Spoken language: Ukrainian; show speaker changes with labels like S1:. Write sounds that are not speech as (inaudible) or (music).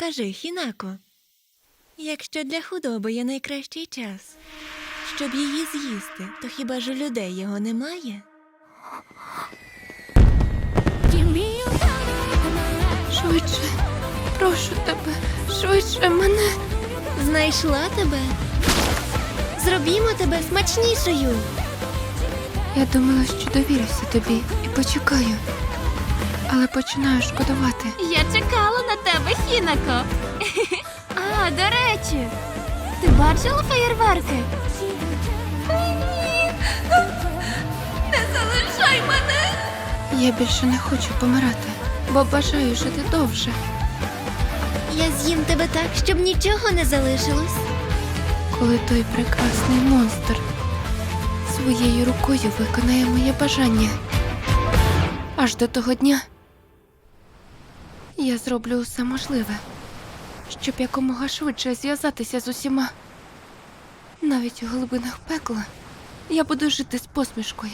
S1: Скажи, Хінако, якщо для худоби є найкращий час, щоб її з'їсти, то хіба ж у людей його немає?
S2: Швидше, прошу тебе, швидше мене.
S1: Знайшла тебе. Зробімо тебе смачнішою.
S2: Я думала, що довірюся тобі і почекаю. Але починаю шкодувати.
S3: Я чекала на тебе, Хінако. (laughs) А, до речі, ти бачила феєрверки? Ні. Не залишай мене.
S2: Я більше не хочу помирати, бо бажаю жити довше.
S1: Я з'їм тебе так, щоб нічого не залишилось.
S2: Коли той прекрасний монстр своєю рукою виконає моє бажання. Аж до того дня я зроблю усе можливе, щоб якомога швидше зв'язатися з усіма. Навіть у глибинах пекла я буду жити з посмішкою.